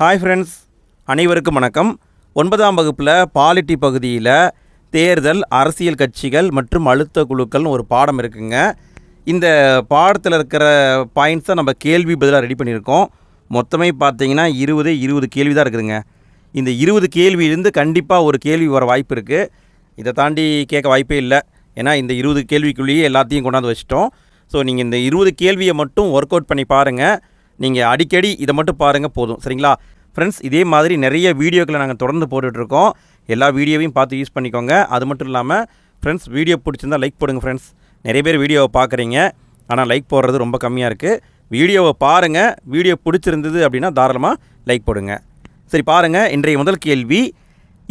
Hi friends அனைவருக்கும் வணக்கம். ஒன்பதாம் வகுப்பில் பாலிட்டி பகுதியில் தேர்தல் அரசியல் கட்சிகள் மற்றும் அழுத்த குழுக்கள்னு ஒரு பாடம் இருக்குங்க. இந்த பாடத்தில் இருக்கிற பாயிண்ட்ஸை நம்ம கேள்வி பதிலாக ரெடி பண்ணியிருக்கோம். மொத்தமே பார்த்தீங்கன்னா இருபது இருபது கேள்வி தான் இருக்குதுங்க. இந்த இருபது கேள்வியிலேருந்து கண்டிப்பாக ஒரு கேள்வி வர வாய்ப்பு இருக்குது இதை தாண்டி கேட்க வாய்ப்பே இல்லை. ஏன்னா இந்த இருபது கேள்விக்குள்ளேயே எல்லாத்தையும் கொண்டாந்து வச்சிட்டோம். ஸோ நீங்கள் இந்த இருபது கேள்வியை மட்டும் ஒர்க் அவுட் பண்ணி பாருங்கள் நீங்கள் அடிக்கடி இதை மட்டும் பாருங்கள் போதும். சரிங்களா? ஃப்ரெண்ட்ஸ் இதே மாதிரி நிறைய வீடியோக்களை நாங்கள் தொடர்ந்து போட்டுட்ருக்கோம். எல்லா வீடியோவையும் பார்த்து யூஸ் பண்ணிக்கோங்க. அது மட்டும் இல்லாமல் ஃப்ரெண்ட்ஸ் வீடியோ பிடிச்சிருந்தா லைக் போடுங்க ஃப்ரெண்ட்ஸ் நிறைய பேர் வீடியோவை பார்க்குறீங்க. ஆனால் லைக் போடுறது ரொம்ப கம்மியாக இருக்குது வீடியோவை பாருங்கள் வீடியோ பிடிச்சிருந்தது அப்படின்னா தாராளமாக லைக் போடுங்க. சரி பாருங்கள் இன்றைய முதல் கேள்வி.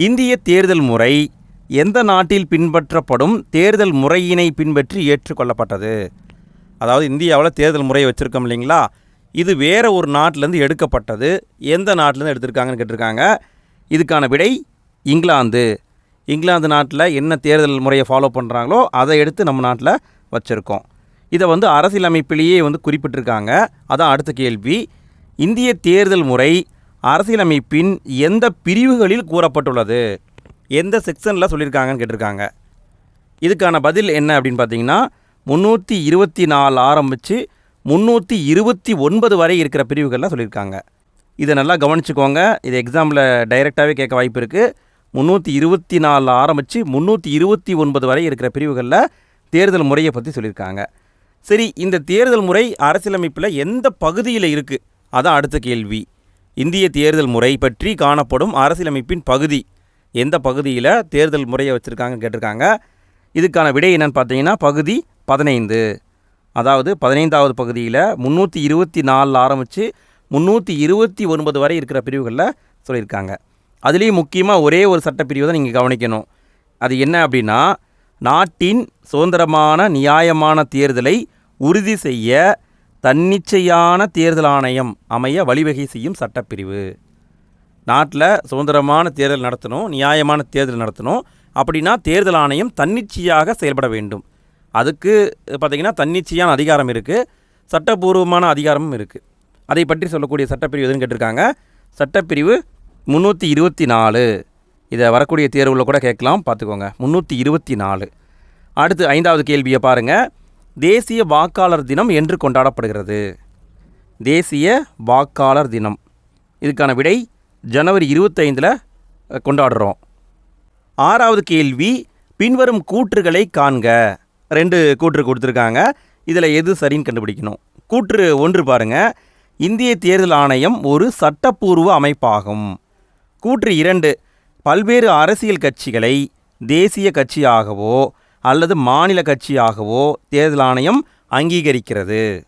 இந்திய தேர்தல் முறை எந்த நாட்டில் பின்பற்றப்படும் தேர்தல் முறையினை பின்பற்றி ஏற்றுக்கொள்ளப்பட்டது? அதாவது இந்தியாவில் தேர்தல் முறையை வச்சுருக்கோம் இல்லைங்களா? இது வேறு ஒரு நாட்டிலேருந்து எடுக்கப்பட்டது. எந்த நாட்டிலேருந்து எடுத்திருக்காங்கன்னு கேட்டிருக்காங்க. இதுக்கான விடை இங்கிலாந்து. இங்கிலாந்து நாட்டில் என்ன தேர்தல் முறையை ஃபாலோ பண்ணுறாங்களோ அதை எடுத்து நம்ம நாட்டில் வச்சுருக்கோம். இதை வந்து அரசியலமைப்பிலேயே வந்து குறிப்பிட்டிருக்காங்க. அதான் அடுத்த கேள்வி. இந்திய தேர்தல் முறை அரசியலமைப்பின் எந்த பிரிவுகளில் கூறப்பட்டுள்ளது? எந்த செக்ஷனில் சொல்லியிருக்காங்கன்னு கேட்டிருக்காங்க. இதுக்கான பதில் என்ன அப்படின்னு பார்த்தீங்கன்னா முந்நூற்றி இருபத்தி நாலு ஆரம்பித்து முந்நூற்றி இருபத்தி ஒன்பது வரை இருக்கிற பிரிவுகளில் சொல்லியிருக்காங்க. இதை நல்லா கவனிச்சுக்கோங்க. இது எக்ஸாமில் டைரெக்டாகவே கேட்க வாய்ப்பு இருக்குது முந்நூற்றி இருபத்தி நாலு ஆரம்பித்து முந்நூற்றி இருபத்தி ஒன்பது வரை இருக்கிற பிரிவுகளில் தேர்தல் முறையை பற்றி சொல்லியிருக்காங்க. சரி இந்த தேர்தல் முறை அரசியலமைப்பில் எந்த பகுதியில் இருக்குது அதான் அடுத்த கேள்வி. இந்திய தேர்தல் முறை பற்றி காணப்படும் அரசியலமைப்பின் பகுதி எந்த பகுதியில் தேர்தல் முறையை வச்சுருக்காங்கன்னு கேட்டிருக்காங்க. இதுக்கான விடை என்னென்னு பார்த்தீங்கன்னா பகுதி பதினைந்து. அதாவது பதினைந்தாவது பகுதியில் முந்நூற்றி இருபத்தி நாலில் ஆரம்பித்து முந்நூற்றி இருபத்தி ஒன்பது வரை இருக்கிற பிரிவுகளில் சொல்லியிருக்காங்க. அதுலேயும் முக்கியமாக ஒரே ஒரு சட்டப்பிரிவு தான் நீங்கள் கவனிக்கணும். அது என்ன அப்படின்னா நாட்டின் சுதந்திரமான நியாயமான தேர்தலை உறுதி செய்ய தன்னிச்சையான தேர்தல் ஆணையம் அமைய வழிவகை செய்யும் சட்டப்பிரிவு. நாட்டில் சுதந்திரமான தேர்தல் நடத்தணும் நியாயமான தேர்தல் நடத்தணும். அப்படின்னா தேர்தல் ஆணையம் தன்னிச்சையாக செயல்பட வேண்டும். அதுக்கு பார்த்திங்கன்னா தன்னிச்சையான அதிகாரம் இருக்குது சட்டபூர்வமான அதிகாரமும் இருக்குது அதை பற்றி சொல்லக்கூடிய சட்டப்பிரிவு எதுன்னு கேட்டிருக்காங்க? சட்டப்பிரிவு முந்நூற்றி இருபத்தி நாலு. இதை வரக்கூடிய தேர்வில் கூட கேட்கலாம் பார்த்துக்கோங்க. முந்நூற்றி இருபத்தி நாலு. அடுத்து ஐந்தாவது கேள்வியை பாருங்கள் தேசிய வாக்காளர் தினம் என்று கொண்டாடப்படுகிறது. தேசிய வாக்காளர் தினம். இதுக்கான விடை ஜனவரி இருபத்தைந்தில் கொண்டாடுறோம். ஆறாவது கேள்வி பின்வரும் கூற்றுகளை காண்க. ரெண்டு கூற்று கொடுத்துருக்காங்க. இதில் எது சரின்னு கண்டுபிடிக்கணும். கூற்று ஒன்று பாருங்க. இந்திய தேர்தல் ஆணையம் ஒரு சட்டப்பூர்வ அமைப்பாகும். கூற்று இரண்டு. பல்வேறு அரசியல் கட்சிகளை தேசிய கட்சியாகவோ அல்லது மாநில கட்சியாகவோ தேர்தல் ஆணையம் அங்கீகரிக்கிறது.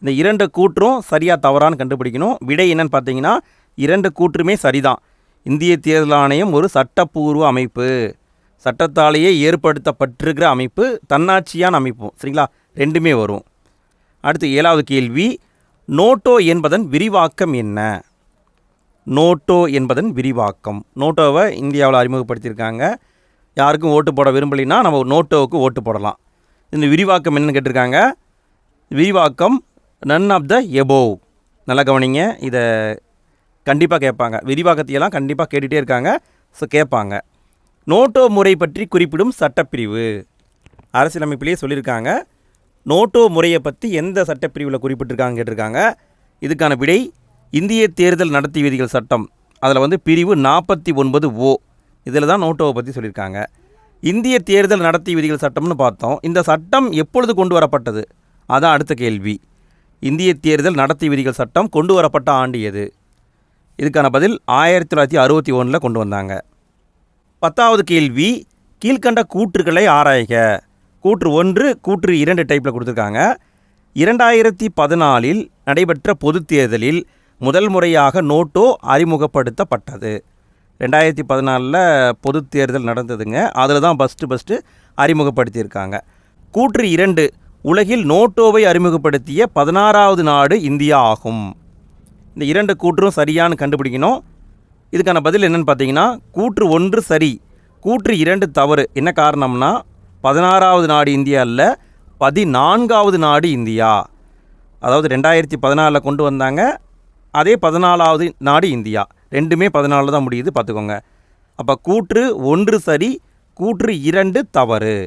இந்த இரண்டு கூற்றும் சரியாக தவறான்னு கண்டுபிடிக்கணும். விடை என்னன்னு பார்த்தீங்கன்னா இரண்டு கூற்றுமே சரிதான். இந்திய தேர்தல் ஆணையம் ஒரு சட்டப்பூர்வ அமைப்பு. சட்டத்தாலேயே ஏற்படுத்தப்பட்டிருக்கிற அமைப்பு தன்னாட்சியான அமைப்பும் சரிங்களா? ரெண்டுமே வரும். அடுத்து ஏழாவது கேள்வி நோட்டோ என்பதன் விரிவாக்கம் என்ன? நோட்டோ என்பதன் விரிவாக்கம். நோட்டோவை இந்தியாவில் அறிமுகப்படுத்தியிருக்காங்க. யாருக்கும் ஓட்டு போட விரும்பலைன்னா நம்ம நோட்டோவுக்கு ஓட்டு போடலாம். இந்த விரிவாக்கம் என்னென்னு கேட்டிருக்காங்க. விரிவாக்கம் நன் ஆஃப் த எபோவ் நல்லா கவனிங்க இதை கண்டிப்பாக கேட்பாங்க. விரிவாக்கத்தையெல்லாம் கண்டிப்பாக கேட்டுகிட்டே இருக்காங்க. ஸோ கேட்பாங்க. நோட்டோ முறை பற்றி குறிப்பிடும் சட்டப்பிரிவு. அரசியலமைப்பிலேயே சொல்லியிருக்காங்க நோட்டோ முறையை பற்றி எந்த சட்டப்பிரிவில் குறிப்பிட்டிருக்காங்க கேட்டிருக்காங்க. இதுக்கான விடை இந்திய தேர்தல் நடத்தி விதிகள் சட்டம். அதில் வந்து பிரிவு நாற்பத்தி ஒன்பது ஓ. இதில் தான் நோட்டோவை பற்றி சொல்லியிருக்காங்க. இந்திய தேர்தல் நடத்தி விதிகள் சட்டம்னு பார்த்தோம். இந்த சட்டம் எப்பொழுது கொண்டு வரப்பட்டது? அதான் அடுத்த கேள்வி. இந்திய தேர்தல் நடத்தி விதிகள் சட்டம் கொண்டு வரப்பட்ட ஆண்டு எது? இதுக்கான பதில் ஆயிரத்தி தொள்ளாயிரத்தி அறுபத்தி ஒன்றில் கொண்டு வந்தாங்க. பத்தாவது கேள்வி கீழ்கண்ட கூற்றுகளை ஆராய்க. கூற்று ஒன்று கூற்று இரண்டு டைப்பில் கொடுத்துருக்காங்க. இரண்டாயிரத்தி பதினாலில் நடைபெற்ற பொதுத் தேர்தலில் முதல் முறையாக நோட்டோ அறிமுகப்படுத்தப்பட்டது. ரெண்டாயிரத்தி பதினாலில் பொது தேர்தல் நடந்ததுங்க. அதில் தான் ஃபஸ்ட்டு ஃபஸ்ட்டு அறிமுகப்படுத்தியிருக்காங்க. கூற்று இரண்டு உலகில் நோட்டோவை அறிமுகப்படுத்திய பதினாறாவது நாடு இந்தியா ஆகும். இந்த இரண்டு கூற்றும் சரியான்னு கண்டுபிடிக்கணும். இதுக்கான பதில் என்னென்னு பார்த்தீங்கன்னா கூற்று ஒன்று சரி கூற்று இரண்டு தவறு. என்ன காரணம்னா பதினாறாவது நாடு இந்தியா இல்லை பதினான்காவது நாடு இந்தியா. அதாவது ரெண்டாயிரத்தி பதினாலில் கொண்டு வந்தாங்க அதே பதினாலாவது நாடு இந்தியா. ரெண்டுமே பதினாலில் தான் முடியுது பார்த்துக்கோங்க. அப்போ கூற்று ஒன்று சரி கூற்று இரண்டு தவறு.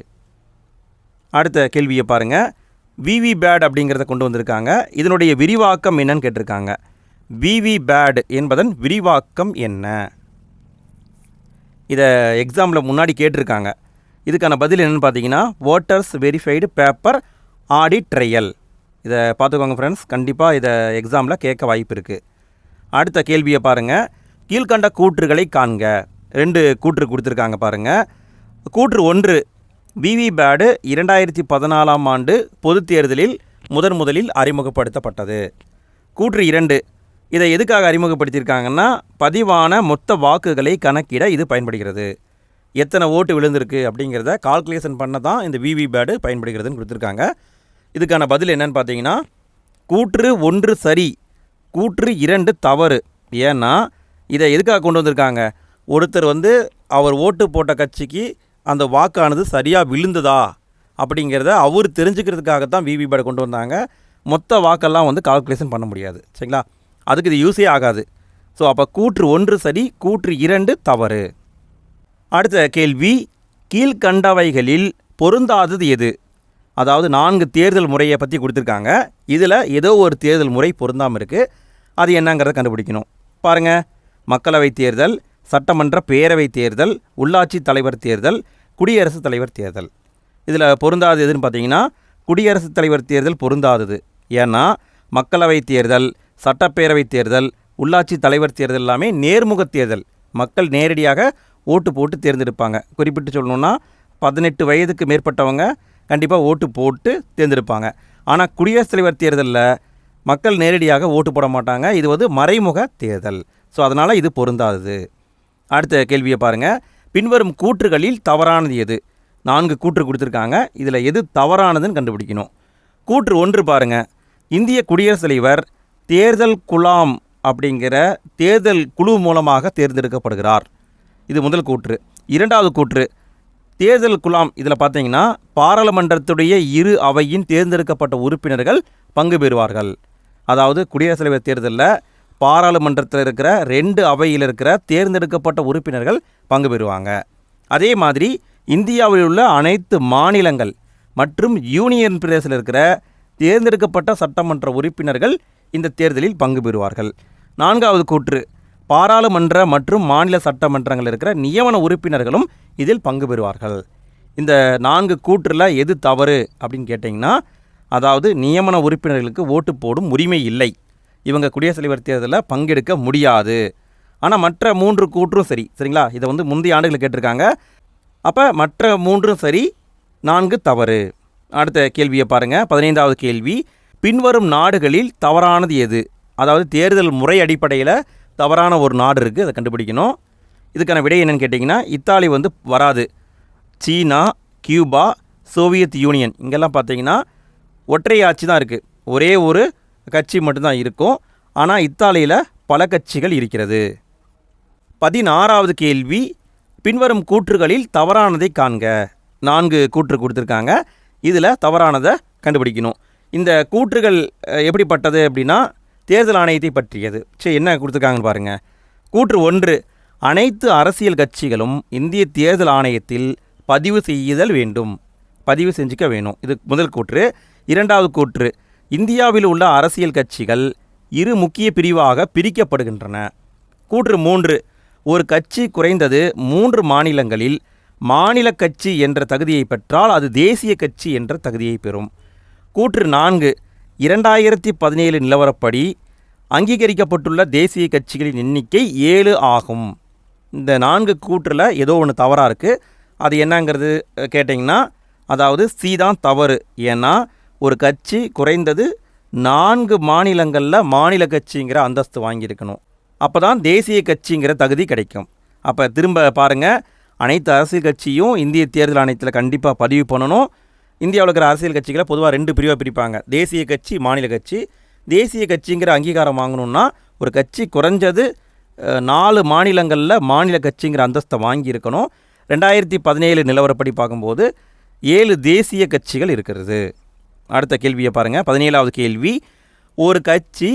அடுத்த கேள்வியை பாருங்கள் விவி பேட் அப்படிங்கிறத கொண்டு வந்திருக்காங்க. இதனுடைய விரிவாக்கம் என்னன்னு கேட்டிருக்காங்க. விவி பேட் என்பதன் விரிவாக்கம் என்ன? இதை எக்ஸாமில் முன்னாடி கேட்டிருக்காங்க. இதுக்கான பதில் என்னென்னு பார்த்தீங்கன்னா voters verified paper audit trail இதை பார்த்துக்கோங்க ஃப்ரெண்ட்ஸ் கண்டிப்பாக இதை எக்ஸாமில் கேட்க வாய்ப்பு இருக்குது அடுத்த கேள்வியை பாருங்கள் கீழ்கண்ட கூற்றுகளை காண்க. ரெண்டு கூற்று கொடுத்துருக்காங்க பாருங்கள் கூற்று ஒன்று விவி பேடு இரண்டாயிரத்தி பதினாலாம் ஆண்டு பொதுத் தேர்தலில் முதன் முதலில் அறிமுகப்படுத்தப்பட்டது. கூற்று இரண்டு இதை எதுக்காக அறிமுகப்படுத்தியிருக்காங்கன்னா பதிவான மொத்த வாக்குகளை கணக்கிட இது பயன்படுகிறது. எத்தனை ஓட்டு விழுந்திருக்கு அப்படிங்கிறத கால்குலேஷன் பண்ண தான் இந்த விவி பேடு பயன்படுகிறதுன்னு கொடுத்துருக்காங்க. இதுக்கான பதில் என்னன்னு பார்த்தீங்கன்னா கூற்று ஒன்று சரி கூற்று இரண்டு தவறு. ஏன்னா இதை எதுக்காக கொண்டு வந்திருக்காங்க? ஒருத்தர் வந்து அவர் ஓட்டு போட்ட கட்சிக்கு அந்த வாக்கானது சரியாக விழுந்ததா அப்படிங்கிறத அவர் தெரிஞ்சுக்கிறதுக்காக தான் விவி பேடு கொண்டு வந்தாங்க. மொத்த வாக்கெல்லாம் வந்து கால்குலேஷன் பண்ண முடியாது. சரிங்களா? அதுக்கு இது யூஸே ஆகாது. ஸோ அப்போ கூற்று ஒன்று சரி கூற்று இரண்டு தவறு. அடுத்த கேள்வி கீழ்கண்டவைகளில் பொருந்தாதது எது? அதாவது நான்கு தேர்தல் முறையை பற்றி கொடுத்துருக்காங்க. இதில் ஏதோ ஒரு தேர்தல் முறை பொருந்தாமல் இருக்குது அது என்னங்கிறத கண்டுபிடிக்கணும். பாருங்கள் மக்களவைத் தேர்தல் சட்டமன்ற பேரவைத் தேர்தல் உள்ளாட்சி தலைவர் தேர்தல் குடியரசுத் தலைவர் தேர்தல். இதில் பொருந்தாதது எதுன்னு பார்த்தீங்கன்னா குடியரசுத் தலைவர் தேர்தல் பொருந்தாதது. ஏன்னா மக்களவைத் தேர்தல் சட்டப்பேரவைத் தேர்தல் உள்ளாட்சி தலைவர் தேர்தல் எல்லாமே நேர்முக தேர்தல். மக்கள் நேரடியாக ஓட்டு போட்டு தேர்ந்தெடுப்பாங்க. குறிப்பிட்டு சொல்லணுன்னா பதினெட்டு வயதுக்கு மேற்பட்டவங்க கண்டிப்பாக ஓட்டு போட்டு தேர்ந்தெடுப்பாங்க. ஆனால் குடியரசுத் தலைவர் தேர்தலில் மக்கள் நேரடியாக ஓட்டு போட மாட்டாங்க. இது வந்து மறைமுக தேர்தல். ஸோ அதனால் இது பொருந்தாதது. அடுத்த கேள்வியை பாருங்கள் பின்வரும் கூற்றுகளில் தவறானது எது? நான்கு கூற்று கொடுத்துருக்காங்க. இதில் எது தவறானதுன்னு கண்டுபிடிக்கணும். கூற்று ஒன்று பாருங்கள் இந்திய குடியரசுத் தலைவர் தேர்தல் குலாம் அப்படிங்கிற தேர்தல் குழு மூலமாக தேர்ந்தெடுக்கப்படுகிறார். இது முதல் கூற்று. இரண்டாவது கூற்று. தேர்தல் குலாம் இதில் பார்த்தீங்கன்னா பாராளுமன்றத்துடைய இரு அவையின் தேர்ந்தெடுக்கப்பட்ட உறுப்பினர்கள் பங்கு பெறுவார்கள். அதாவது குடியரசுத் தலைவர் தேர்தலில் பாராளுமன்றத்தில் இருக்கிற ரெண்டு அவையில் இருக்கிற தேர்ந்தெடுக்கப்பட்ட உறுப்பினர்கள் பங்கு பெறுவாங்க. அதே மாதிரி இந்தியாவில் உள்ள அனைத்து மாநிலங்கள் மற்றும் யூனியன் பிரதேசத்தில் இருக்கிற தேர்ந்தெடுக்கப்பட்ட சட்டமன்ற உறுப்பினர்கள் இந்த தேர்தலில் பங்கு பெறுவார்கள். நான்காவது கூற்று. பாராளுமன்ற மற்றும் மாநில சட்டமன்றங்கள் இருக்கிற நியமன உறுப்பினர்களும் இதில் பங்கு பெறுவார்கள். இந்த நான்கு கூற்றில் எது தவறு அப்படின்னு கேட்டிங்கன்னா அதாவது நியமன உறுப்பினர்களுக்கு ஓட்டு போடும் உரிமை இல்லை. இவங்க குடியரசுத் தலைவர் தேர்தலில் பங்கெடுக்க முடியாது. ஆனால் மற்ற மூன்று கூற்றும் சரி. சரிங்களா? இதை வந்து முந்தைய ஆண்டுகளில் கேட்டிருக்காங்க. அப்போ மற்ற மூன்றும் சரி நான்கு தவறு. அடுத்த கேள்வியை பாருங்கள் பதினைந்தாவது கேள்வி. பின்வரும் நாடுகளில் தவறானது எது? அதாவது தேர்தல் முறை அடிப்படையில் தவறான ஒரு நாடு இருக்குது அதை கண்டுபிடிக்கணும். இதுக்கான விடை என்னென்னு கேட்டிங்கன்னா இத்தாலி வந்து வராது. சீனா கியூபா சோவியத் யூனியன் இங்கெல்லாம் பார்த்தீங்கன்னா ஒற்றை ஆட்சி தான் இருக்குது ஒரே ஒரு கட்சி மட்டும்தான் இருக்கும். ஆனால் இத்தாலியில் பல கட்சிகள் இருக்கிறது. பதினாறாவது கேள்வி பின்வரும் கூற்றுகளில் தவறானதை காண்க. நான்கு கூற்று கொடுத்துருக்காங்க. இதில் தவறானதை கண்டுபிடிக்கணும். இந்த கூற்றுகள் எப்படிப்பட்டது அப்படின்னா தேர்தல் ஆணையத்தை பற்றியது. சரி என்ன கொடுத்துருக்காங்கன்னு பாருங்கள் கூற்று ஒன்று அனைத்து அரசியல் கட்சிகளும் இந்திய தேர்தல் ஆணையத்தில் பதிவு செய்யுதல் வேண்டும். பதிவு செஞ்சுக்க வேணும். இது முதல் கூற்று. இரண்டாவது கூற்று இந்தியாவில் உள்ள அரசியல் கட்சிகள் இரு முக்கிய பிரிவாக பிரிக்கப்படுகின்றன. கூற்று மூன்று ஒரு கட்சி குறைந்தது மூன்று மாநிலங்களில் மாநில கட்சி என்ற தகுதியை பெற்றால் அது தேசிய கட்சி என்ற தகுதியை பெறும். கூற்று நான்கு. இரண்டாயிரத்தி பதினேழு நிலவரப்படி அங்கீகரிக்கப்பட்டுள்ள தேசிய கட்சிகளின் எண்ணிக்கை ஏழு ஆகும். இந்த நான்கு கூற்றில் ஏதோ ஒன்று தவறாக இருக்குது அது என்னங்கிறது கேட்டிங்கன்னா அதாவது சி தான் தவறு. ஏன்னா ஒரு கட்சி குறைந்தது நான்கு மாநிலங்களில் மாநில கட்சிங்கிற அந்தஸ்து வாங்கியிருக்கணும். அப்போ தான் தேசிய கட்சிங்கிற தகுதி கிடைக்கும். அப்போ திரும்ப பாருங்கள் அனைத்து அரசியல் கட்சியும் இந்திய தேர்தல் ஆணையத்தில் கண்டிப்பாக பதிவு பண்ணணும். இந்தியாவில் இருக்கிற அரசியல் கட்சிகளை பொதுவாக ரெண்டு பிரிவாக பிரிப்பாங்க. தேசிய கட்சி மாநில கட்சி. தேசிய கட்சிங்கிற அங்கீகாரம் வாங்கணும்னா ஒரு கட்சி குறைஞ்சது நாலு மாநிலங்களில் மாநில கட்சிங்கிற அந்தஸ்தை வாங்கியிருக்கணும். ரெண்டாயிரத்தி பதினேழு நிலவரப்படி பார்க்கும்போது ஏழு தேசிய கட்சிகள் இருக்கிறது. அடுத்த கேள்வியை பாருங்கள் பதினேழாவது கேள்வி. ஒரு கட்சி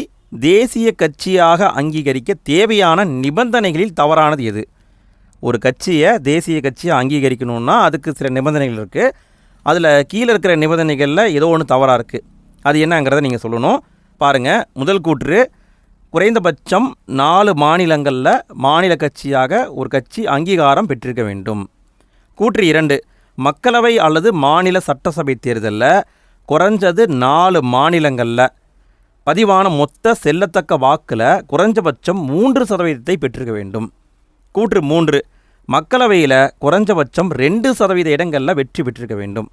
தேசிய கட்சியாக அங்கீகரிக்க தேவையான நிபந்தனைகளில் தவறானது எது? ஒரு கட்சியை தேசிய கட்சியை அங்கீகரிக்கணும்னா அதுக்கு சில நிபந்தனைகள் இருக்குது அதில் கீழே இருக்கிற நிபந்தனைகளில் ஏதோ ஒன்று தவறாக இருக்குது அது என்னங்கிறத நீங்கள் சொல்லணும். பாருங்கள் முதல் கூற்று குறைந்தபட்சம் நாலு மாநிலங்களில் மாநில கட்சியாக ஒரு கட்சி அங்கீகாரம் பெற்றிருக்க வேண்டும். கூற்று இரண்டு மக்களவை அல்லது மாநில சட்டசபை தேர்தலில் குறைஞ்சது நாலு மாநிலங்களில். பதிவான மொத்த செல்லத்தக்க வாக்கில் குறைஞ்சபட்சம் மூன்று சதவீதத்தை பெற்றிருக்க வேண்டும். கூற்று மூன்று மக்களவையில் குறைஞ்சபட்சம் ரெண்டு சதவீத இடங்களில் வெற்றி பெற்றிருக்க வேண்டும்.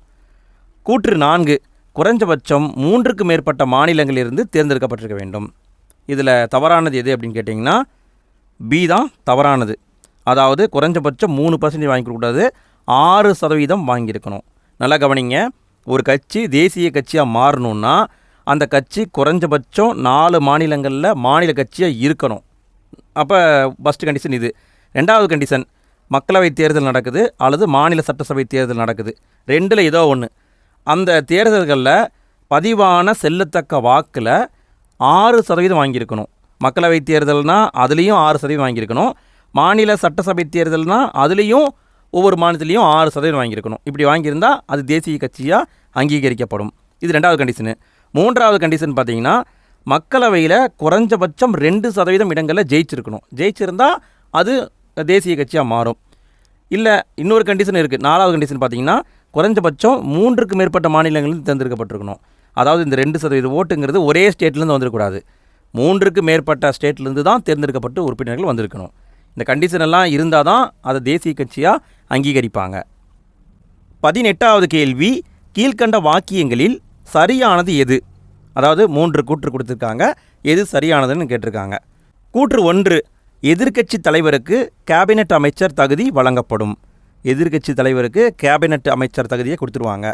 கூற்று நான்கு குறைஞ்சபட்சம் மூன்றுக்கு மேற்பட்ட மாநிலங்களிலிருந்து தேர்ந்தெடுக்கப்பட்டிருக்க வேண்டும். இதில் தவறானது எது அப்படின்னு கேட்டிங்கன்னா பி தான் தவறானது. அதாவது குறைஞ்சபட்சம் மூணு பர்சன்டேஜ் வாங்கிக்கூடாது ஆறு சதவீதம் வாங்கியிருக்கணும். நல்லா கவனிங்க ஒரு கட்சி தேசிய கட்சியாக மாறணுன்னா அந்த கட்சி குறைஞ்சபட்சம் நாலு மாநிலங்களில் மாநில கட்சியாக இருக்கணும். அப்போ ஃபஸ்ட்டு கண்டிஷன் இது. ரெண்டாவது கண்டிஷன் மக்களவை தேர்தல் நடக்குது அல்லது மாநில சட்டசபை தேர்தல் நடக்குது. ரெண்டில் ஏதோ ஒன்று அந்த தேர்தல்களில் பதிவான செல்லத்தக்க வாக்கில் ஆறு சதவீதம் வாங்கியிருக்கணும். மக்களவை தேர்தல்னால் அதுலேயும் ஆறு சதவீதம் வாங்கியிருக்கணும். மாநில சட்டசபை தேர்தல்னால் அதுலேயும் ஒவ்வொரு மாநிலத்திலையும் ஆறு சதவீதம் வாங்கியிருக்கணும். இப்படி வாங்கியிருந்தால் அது தேசிய கட்சியாக அங்கீகரிக்கப்படும். இது ரெண்டாவது கண்டிஷனு மூன்றாவது கண்டிஷன் பார்த்திங்கன்னா மக்களவையில் குறைஞ்சபட்சம் ரெண்டு சதவீதம் இடங்களில் ஜெயிச்சிருக்கணும். ஜெயிச்சிருந்தால் அது தேசிய கட்சியாக மாறும். இல்லை இன்னொரு கண்டிஷன் இருக்குது நாலாவது கண்டிஷன் பார்த்தீங்கன்னா குறைஞ்சபட்சம் மூன்றுக்கு மேற்பட்ட மாநிலங்களில் தேர்ந்தெடுக்கப்பட்டிருக்கணும். அதாவது இந்த ரெண்டு சதவீத ஓட்டுங்கிறது ஒரே ஸ்டேட்லேருந்து வந்துடக்கூடாது மூன்றுக்கு மேற்பட்ட ஸ்டேட்லேருந்து தான் தேர்ந்தெடுக்கப்பட்டு உறுப்பினர்கள் வந்திருக்கணும். இந்த கண்டிஷன் எல்லாம் இருந்தால் தான் அதை தேசிய கட்சியாக அங்கீகரிப்பாங்க. பதினெட்டாவது கேள்வி கீழ்க்கண்ட வாக்கியங்களில் சரியானது எது? அதாவது மூன்று கூற்று கொடுத்துருக்காங்க. எது சரியானதுன்னு கேட்டிருக்காங்க. கூற்று ஒன்று எதிர்க்கட்சி தலைவருக்கு கேபினெட் அமைச்சர் தகுதி வழங்கப்படும். எதிர்க்கட்சி தலைவருக்கு கேபினெட் அமைச்சர் தகுதியை கொடுத்துருவாங்க.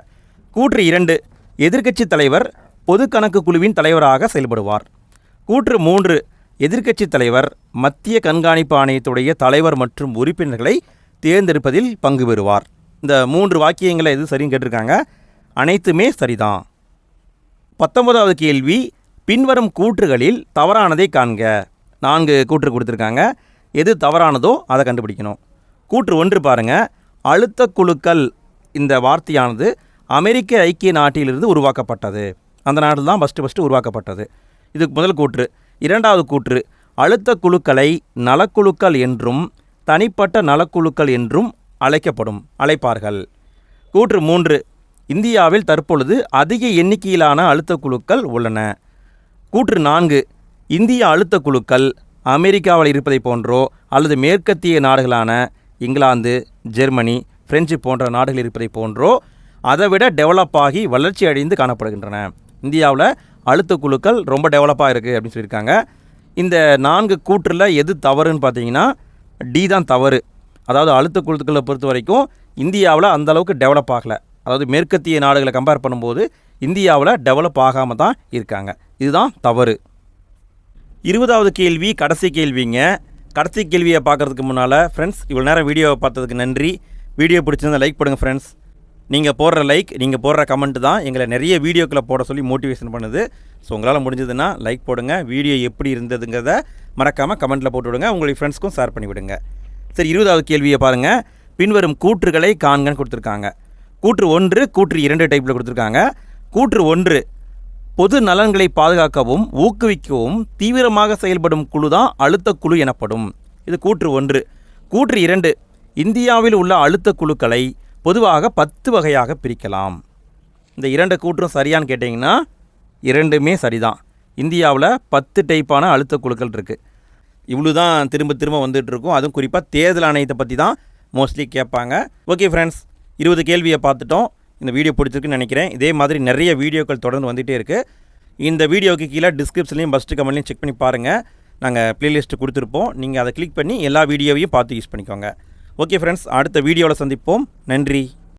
கூற்று இரண்டு எதிர்க்கட்சி தலைவர் பொது கணக்கு குழுவின் தலைவராக செயல்படுவார். கூற்று மூன்று எதிர்க்கட்சி தலைவர் மத்திய கண்காணிப்பு ஆணையத்துடைய தலைவர் மற்றும் உறுப்பினர்களை தேர்ந்தெடுப்பதில் பங்கு பெறுவார். இந்த மூன்று வாக்கியங்களை எது சரின்னு கேட்டிருக்காங்க? அனைத்துமே சரிதான். பத்தொன்பதாவது கேள்வி பின்வரும் கூற்றுகளில் தவறானதை காண்க. நான்கு கூற்று கொடுத்துருக்காங்க. எது தவறானதோ அதை கண்டுபிடிக்கணும். கூற்று ஒன்று பாருங்க. அழுத்த குழுக்கள் இந்த வார்த்தையானது அமெரிக்க ஐக்கிய நாட்டிலிருந்து உருவாக்கப்பட்டது. அந்த நாடு தான் ஃபஸ்ட்டு ஃபஸ்ட்டு உருவாக்கப்பட்டது. இதுக்கு முதல் கூற்று. இரண்டாவது கூற்று. அழுத்த குழுக்களை நலக்குழுக்கள் என்றும் தனிப்பட்ட நலக்குழுக்கள் என்றும் அழைக்கப்படும் அழைப்பார்கள். கூற்று மூன்று. இந்தியாவில் தற்பொழுது அதிக எண்ணிக்கையிலான அழுத்த குழுக்கள் உள்ளன. கூற்று நான்கு. இந்திய அழுத்த குழுக்கள் அமெரிக்காவில் இருப்பதை போன்றோ அல்லது மேற்கத்திய நாடுகளான இங்கிலாந்து ஜெர்மனி பிரெஞ்சு போன்ற நாடுகள் இருப்பதை போன்றோ அதை விட டெவலப் ஆகி வளர்ச்சி அடைந்து காணப்படுகின்றன. இந்தியாவில் அழுத்த குழுக்கள் ரொம்ப டெவலப்பாக இருக்குது அப்படின்னு சொல்லியிருக்காங்க. இந்த நான்கு கூற்றில் எது தவறுன்னு பார்த்தீங்கன்னா டி தான் தவறு. அதாவது அழுத்த குழுக்களை பொறுத்த வரைக்கும் இந்தியாவில் அந்தளவுக்கு டெவலப் ஆகலை. அதாவது மேற்கத்திய நாடுகளை கம்பேர் பண்ணும்போது இந்தியாவில் டெவலப் ஆகாமல் தான் இருக்காங்க. இதுதான் தவறு. இருபதாவது கேள்வி கடைசி கேள்விங்க. கடைசி கேள்வியை பார்க்குறதுக்கு முன்னால் ஃப்ரெண்ட்ஸ் இவ்வளோ நேரம் வீடியோவை பார்த்ததுக்கு நன்றி. வீடியோ பிடிச்சிருந்தா லைக் பண்ணுங்கள் ஃப்ரெண்ட்ஸ் நீங்கள் போடுற லைக் நீங்கள் போடுற கமெண்ட் தான் எங்களை நிறைய வீடியோக்களை போட சொல்லி மோட்டிவேஷன் பண்ணுது. ஸோ உங்களால் முடிஞ்சதுன்னா லைக் போடுங்க. வீடியோ எப்படி இருந்ததுங்கிறத மறக்காமல் கமெண்ட்டில் போட்டு விடுங்க. உங்களுடைய ஃப்ரெண்ட்ஸ்க்கும் ஷேர் பண்ணி விடுங்க. சரி இருபதாவது கேள்வியை பாருங்கள் பின்வரும் கூற்றுகளை காண்கன்னு கொடுத்துருக்காங்க. கூற்று ஒன்று கூற்று இரண்டு டைப்பில் கொடுத்துருக்காங்க. கூற்று ஒன்று பொது நலன்களை பாதுகாக்கவும் ஊக்குவிக்கவும் தீவிரமாக செயல்படும் குழு தான் அழுத்த குழு எனப்படும். இது கூற்று ஒன்று. கூற்று இரண்டு. இந்தியாவில் உள்ள அழுத்த குழுக்களை பொதுவாக பத்து வகையாக பிரிக்கலாம். இந்த இரண்டு கூற்றும் சரியான்னு கேட்டிங்கன்னா இரண்டுமே சரிதான். இந்தியாவில் பத்து டைப்பான அழுத்த குழுக்கள் இருக்குது இவ்வளோ தான் திரும்ப திரும்ப வந்துட்டு இருக்கும் அதுவும் குறிப்பாக தேர்தல் ஆணையத்தை பற்றி தான் மோஸ்ட்லி கேட்பாங்க. ஓகே ஃப்ரெண்ட்ஸ் இருபது கேள்வியை பார்த்துட்டோம். இந்த வீடியோ பிடிச்சிருக்குன்னு நினைக்கிறேன். இதே மாதிரி நிறைய வீடியோக்கள் தொடர்ந்து வந்துகிட்டே இருக்குது இந்த வீடியோவுக்கு கீழே டிஸ்கிரிப்ஷன்லையும் ஃபஸ்ட்டு கமெண்ட்லையும் செக் பண்ணி பாருங்கள் நாங்கள் ப்ளேலிஸ்ட்டு கொடுத்துருப்போம். நீங்கள் அதை கிளிக் பண்ணி எல்லா வீடியோவையும் பார்த்து யூஸ் பண்ணிக்கோங்க. ஓகே ஃப்ரெண்ட்ஸ் அடுத்த வீடியோவில் சந்திப்போம். நன்றி.